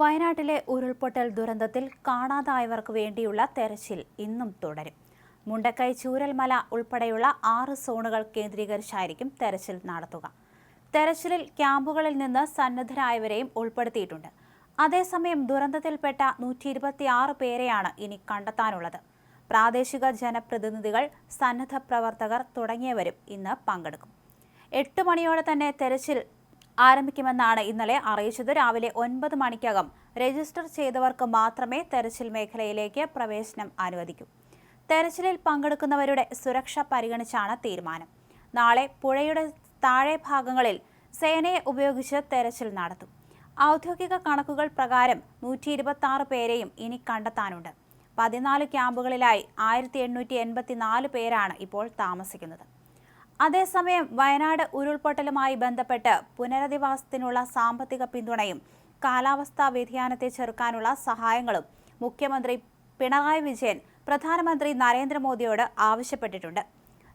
വയനാട്ടിലെ ഉരുൾപൊട്ടൽ ദുരന്തത്തിൽ കാണാതായവർക്ക് വേണ്ടിയുള്ള തെരച്ചിൽ ഇന്നും തുടരും. മുണ്ടക്കൈ ചൂരൽമല ഉൾപ്പെടെയുള്ള ആറ് സോണുകൾ കേന്ദ്രീകരിച്ചായിരിക്കും തെരച്ചിൽ നടത്തുക. തെരച്ചിലിൽ ക്യാമ്പുകളിൽ നിന്ന് സന്നദ്ധരായവരെയും ഉൾപ്പെടുത്തിയിട്ടുണ്ട്. അതേസമയം ദുരന്തത്തിൽപ്പെട്ട നൂറ്റി ഇരുപത്തിയാറ് പേരെയാണ് ഇനി കണ്ടെത്താനുള്ളത്. പ്രാദേശിക ജനപ്രതിനിധികൾ സന്നദ്ധ പ്രവർത്തകർ തുടങ്ങിയവരും ഇന്ന് പങ്കെടുക്കും. എട്ട് മണിയോടെ തന്നെ തെരച്ചിൽ ആരംഭിക്കുമെന്നാണ് ഇന്നലെ അറിയിച്ചത്. രാവിലെ ഒൻപത് മണിക്കകം രജിസ്റ്റർ ചെയ്തവർക്ക് മാത്രമേ തെരച്ചിൽ മേഖലയിലേക്ക് പ്രവേശനം അനുവദിക്കൂ. തെരച്ചിലിൽ പങ്കെടുക്കുന്നവരുടെ സുരക്ഷ പരിഗണിച്ചാണ് തീരുമാനം. നാളെ പുഴയുടെ താഴെ ഭാഗങ്ങളിൽ സേനയെ ഉപയോഗിച്ച് തെരച്ചിൽ നടത്തും. ഔദ്യോഗിക കണക്കുകൾ പ്രകാരം നൂറ്റി ഇരുപത്തി ആറ് പേരെയും ഇനി കണ്ടെത്താനുണ്ട്. പതിനാല് ക്യാമ്പുകളിലായി ആയിരത്തി എണ്ണൂറ്റി എൺപത്തിനാല് പേരാണ് ഇപ്പോൾ താമസിക്കുന്നത്. അതേസമയം വയനാട് ഉരുൾപൊട്ടലുമായി ബന്ധപ്പെട്ട് പുനരധിവാസത്തിനുള്ള സാമ്പത്തിക പിന്തുണയും കാലാവസ്ഥാ വ്യതിയാനത്തെ ചെറുക്കാനുള്ള സഹായങ്ങളും മുഖ്യമന്ത്രി പിണറായി വിജയൻ പ്രധാനമന്ത്രി നരേന്ദ്രമോദിയോട് ആവശ്യപ്പെട്ടിട്ടുണ്ട്.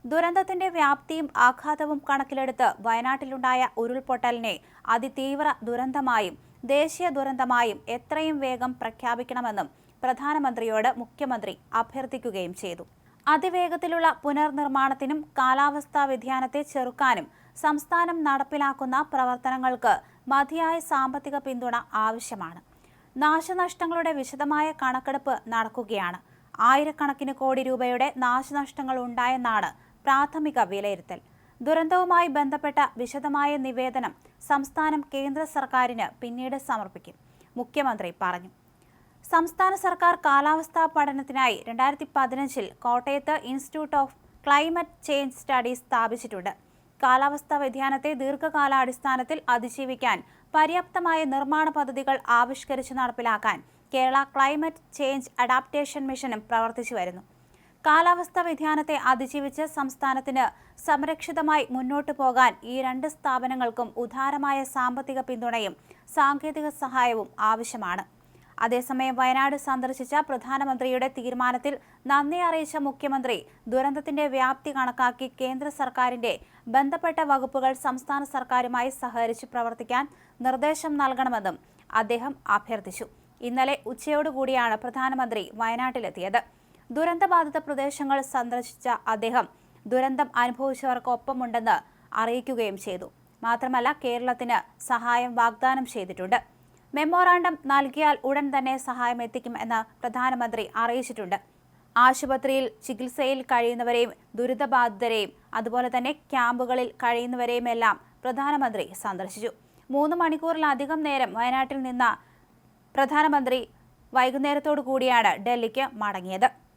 ദുരന്തത്തിന്റെ വ്യാപ്തിയും ആഘാതവും കണക്കിലെടുത്ത് വയനാട്ടിലുണ്ടായ ഉരുൾപൊട്ടലിനെ അതിതീവ്ര ദുരന്തമായും ദേശീയ ദുരന്തമായും എത്രയും വേഗം പ്രഖ്യാപിക്കണമെന്നും പ്രധാനമന്ത്രിയോട് മുഖ്യമന്ത്രി അഭ്യർത്ഥിക്കുകയും ചെയ്തു. അതിവേഗത്തിലുള്ള പുനർനിർമ്മാണത്തിനും കാലാവസ്ഥാ വ്യതിയാനത്തെ ചെറുക്കാനും സംസ്ഥാനം നടപ്പിലാക്കുന്ന പ്രവർത്തനങ്ങൾക്ക് മതിയായ സാമ്പത്തിക പിന്തുണ ആവശ്യമാണ്. നാശനഷ്ടങ്ങളുടെ വിശദമായ കണക്കെടുപ്പ് നടക്കുകയാണ്. ആയിരക്കണക്കിന് കോടി രൂപയുടെ നാശനഷ്ടങ്ങൾ ഉണ്ടായെന്നാണ് പ്രാഥമിക വിലയിരുത്തൽ. ദുരന്തവുമായി ബന്ധപ്പെട്ട വിശദമായ നിവേദനം സംസ്ഥാനം കേന്ദ്ര സർക്കാരിന് പിന്നീട് സമർപ്പിക്കും. മുഖ്യമന്ത്രി പറഞ്ഞു. സംസ്ഥാന സർക്കാർ കാലാവസ്ഥാ പഠനത്തിനായി രണ്ടായിരത്തി പതിനഞ്ചിൽ കോട്ടയത്ത് institute of climate change studies സ്ഥാപിച്ചിട്ടുണ്ട്. കാലാവസ്ഥാ വ്യതിയാനത്തെ ദീർഘകാലാടിസ്ഥാനത്തിൽ അതിജീവിക്കാൻ പര്യാപ്തമായ നിർമ്മാണ പദ്ധതികൾ ആവിഷ്കരിച്ച് നടപ്പിലാക്കാൻ കേരള ക്ലൈമറ്റ് ചേഞ്ച് അഡാപ്റ്റേഷൻ മിഷനും പ്രവർത്തിച്ചു വരുന്നു. കാലാവസ്ഥാ വ്യതിയാനത്തെ അതിജീവിച്ച് സംസ്ഥാനത്തിന് സംരക്ഷിതമായി മുന്നോട്ടു പോകാൻ ഈ രണ്ട് സ്ഥാപനങ്ങൾക്കും ഉദാരമായ സാമ്പത്തിക പിന്തുണയും സാങ്കേതിക സഹായവും ആവശ്യമാണ്. അതേസമയം വയനാട് സന്ദർശിച്ച പ്രധാനമന്ത്രിയുടെ തീരുമാനത്തിൽ നന്ദി അറിയിച്ച മുഖ്യമന്ത്രി ദുരന്തത്തിന്റെ വ്യാപ്തി കണക്കാക്കി കേന്ദ്ര സർക്കാരിന്റെ ബന്ധപ്പെട്ട വകുപ്പുകൾ സംസ്ഥാന സർക്കാരുമായി സഹകരിച്ച് പ്രവർത്തിക്കാൻ നിർദ്ദേശം നൽകണമെന്നും അദ്ദേഹം അഭ്യർത്ഥിച്ചു. ഇന്നലെ ഉച്ചയോടുകൂടിയാണ് പ്രധാനമന്ത്രി വയനാട്ടിലെത്തിയത്. ദുരന്തബാധിത പ്രദേശങ്ങൾ സന്ദർശിച്ച അദ്ദേഹം ദുരന്തം അനുഭവിച്ചവർക്കൊപ്പമുണ്ടെന്ന് അറിയിക്കുകയും ചെയ്തു. മാത്രമല്ല കേരളത്തിന് സഹായം വാഗ്ദാനം ചെയ്തിട്ടുണ്ട്. മെമ്മോറാണ്ടം നൽകിയാൽ ഉടൻ തന്നെ സഹായം എത്തിക്കും എന്ന് പ്രധാനമന്ത്രി അറിയിച്ചിട്ടുണ്ട്. ആശുപത്രിയിൽ ചികിത്സയിൽ കഴിയുന്നവരെയും ദുരിതബാധിതരെയും അതുപോലെ തന്നെ ക്യാമ്പുകളിൽ കഴിയുന്നവരെയും എല്ലാം പ്രധാനമന്ത്രി സന്ദർശിച്ചു. മൂന്ന് മണിക്കൂറിലധികം നേരം വയനാട്ടിൽ നിന്ന പ്രധാനമന്ത്രി വൈകുന്നേരത്തോടു കൂടിയാണ് ഡൽഹിക്ക് മടങ്ങിയത്.